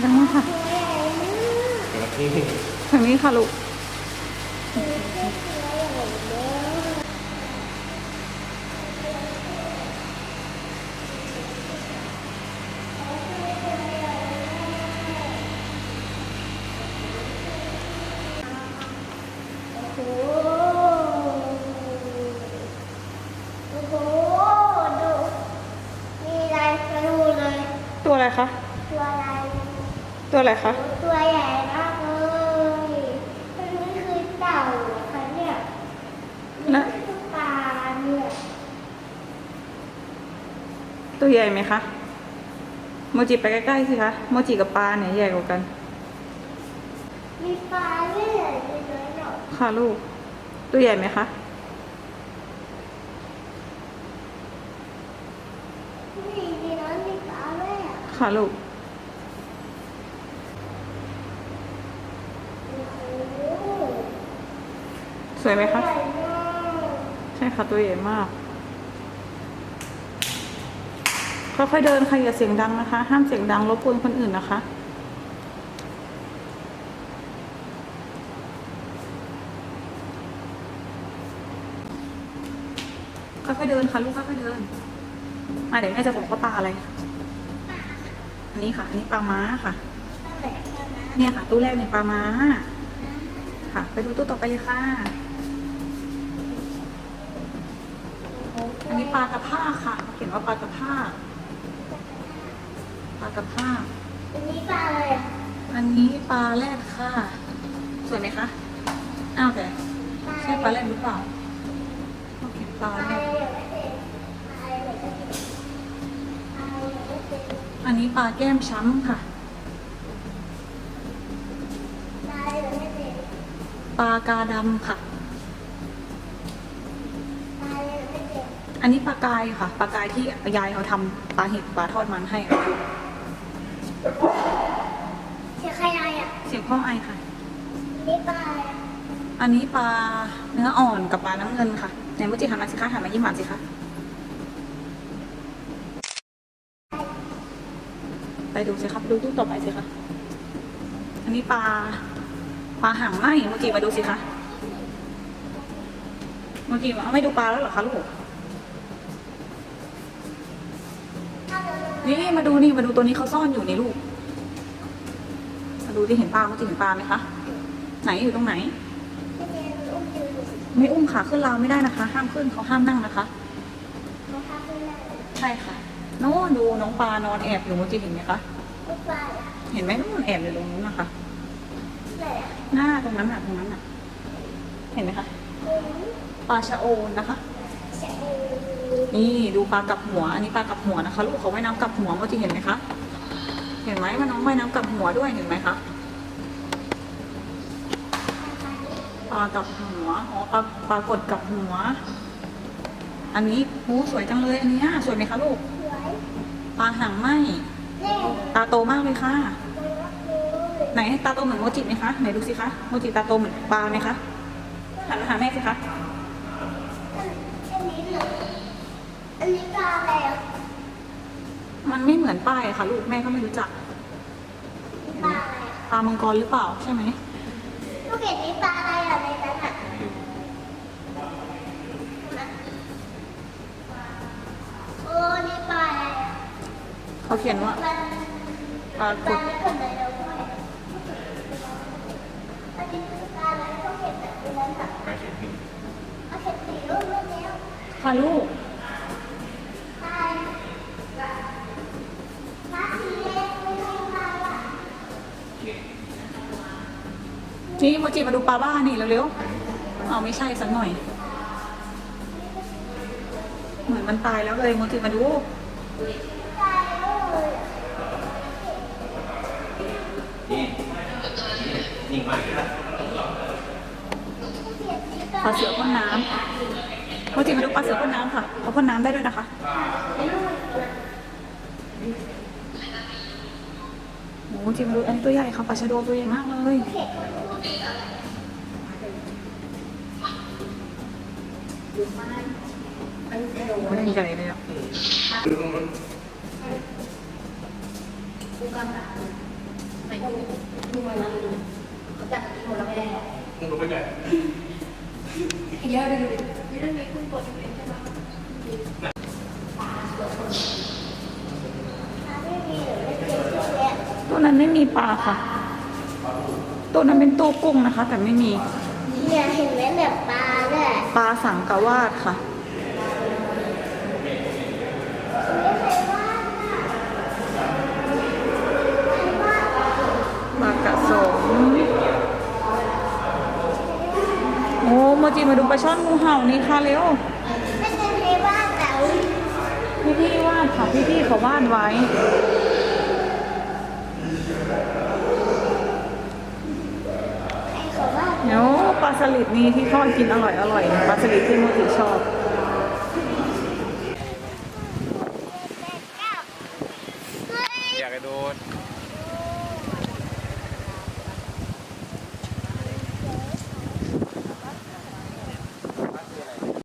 แล้วค่ะจระเข้ทางนี้ค่ะลูกตัวอะไรคะ ตัวอะไรคะ ตัวใหญ่มากเลยอันนี้คือเต่าเหรอคะเนี่ยและนี่คือปลาเนี่ยตัวใหญ่ไหมคะ โมจิไปใกล้ๆสิคะ โมจิกับปลาเนี่ยใหญ่กว่ากัน มีปลาด้วยเหรอมีน้อยหน่อยค่ะลูก ตัวใหญ่ไหมคะ นี่มีน้อยมีปลาด้วยอะค่ะลูก โอ้โห ส วยไหมคะ ใช่ค่ะตัวใหญ่มาก ค่อยๆเดินค่ะอย่าเสียงดังนะคะ ห้ามเสียงดังรบกวนคนอื่นนะคะค่อยๆเดินค่ะลูกค่อยๆเดินมาเดี๋ยวแม่จะบอกว่าปลาอะไร อันนี้ค่ะ อันนี้ปลาม้าค่ะ เนี่ยค่ะ ตู้แรกเนี่ยปลาม้า ค่ะ ไปดูตู้ต่อไปเลยค่ะ อันนี้ปลากระพากค่ะ เขียนว่าปลากระพากปลากระพากอันนี้ปลาอะไรอะอันนี้ปลาแรดค่ะ สวยไหมคะ อ้าวแต่ใช่ปลาแรดหรือเปล่าโอเคปลาปลาแรอะไรดอะไม่เป็นปลาอะไรก็เป็นปลาอะไรก็เป็นอันนี้ปลาแก้มช้ำค่ะ ปลาอะไรไม่เป็นปลากาดำค่ะ อันนี้ปลากายค่ะปลากายที่ยายเขาทำปลาเห็ดปลาทอดมันให้เสียใครอะไรอะเสียงพ่อไอค่ะ นี่ปลาอะไรอะอันนี้ปลาเนื้ออ่อนกับปลาน้ำเงินค่ะไหนมุจิหันมาสิคะหันมายิ้มหวานสิคะไปดูสิครับดูตู้ต่อไปสิคะอันนี้ปลาปลาหางไหมมุจิมาดูสิคะมุจิมาเอาไม่ดูปลาแล้วเหรอคะลูก นี่มาดูนี่มาดูตัวนี้เขาซ่อนอยู่ในลูกมาดูที่เห็นปลามุจิเห็นปลาไหมคะ ไหนอยู่ตรงไหน ไม่อุ้มขาขึ้นราวไม่ได้นะคะ ห้ามขึ้นเขาห้ามนั่งนะคะ ใช่ค่ะโน่นดูน้องปลานอนแอบอยู่เมื่อกี้เห็นไหมคะเห็นไหมนู่นแอบอยู่ตรงนู้นนะคะหน้าตรงนั้นน่ะตรงนั้นน่ะ เห็นไหมคะปลาชะโอนนะคะ นี่ดูปลากับหัว อันนี้ปลากับหัวนะคะ ลูกเขาว่ายน้ำกับหัวเมื่อกี้เห็นไหมคะ เห็นไหมว่าน้องว่ายน้ำกับหัวด้วยเห็นไหมคะปลากับหัวอ๋อปลาปลากดกับหัว อันนี้หูสวยจังเลยอันนี้สวยไหมคะลูกปลาหางไหมตาโตมากเลยค่ะ ไหนตาโตเหมือนโมจิไหมคะไหนดูสิคะโมจิตาโตเหมือนปลาไหมคะหันมาหาแม่สิคะ อันนี้เหรออันนี้ปลาอะไรอะมันไม่เหมือนป้ายค่ะ ลูกแม่ก็ไม่รู้จักปลาอะไรอะปลามังกรหรือเปล่าใช่ไหมลูกเห็นนี่ปลาอะไรอะในนั้นอะโอ้นี่ปลาอะไรอะเขาเขียนว่ามันปลากปลาดไม่คนเลยเราด้วยอันนี้คือปลาอะไรเขาเห็นแบบนั้นอะ ไปเขียนผิด เอาเห็นสีรูปรูปแล้ว ค่ะลูกปลาปลาสีแดงไม่ใช่ปลาอะนี่โมจิมาดูปลาบ้านี่เร็วๆเอาไม่ใช่สักหน่อย เหมือนมันตายแล้วเลยโมจิมาดูปลาเลยอะนี่นิ่งมากเลยนะเสียสีปลา ปลาเสือพ่นน้ำโมจิมดูปลาเสือพ่นน้ำค่ะเขาพ่นน้ำได้ด้วยนะคะโอ้โหจิมดูอันตัวใหญ่ค่ะปลาชะโดตัวใหญ่มากเลยโอ้ยใหญ่เลยอะจากหมดแล้วไม่ได้มึงรู้ไปไหน เยอะเลยนี่เรื่องนี้คุณกดอยู่เองใช่ไหมไม่มีหรือไม่เจอเลยตัวนั้นไม่มีปลาค่ะ ตัวนั้นเป็นตู้กุ้งนะคะ แต่ไม่มี เนี่ยเห็นไหมแบบปลาด้วยปลาสังกะวาดค่ะ ปลากระสงโอ้โม จิมาดูปลาช่อนงูเห่านี่ค่ะเร็วไม่ใช่เทบ้านแต่พี่พี่วาดค่ะพี่พี่เขาวาดไว้เขาว่ยปลาสลิดนี่ที่ทอดกินอร่อยอร่อยปลาสลิดที่โมจิชอบอยากกระโดด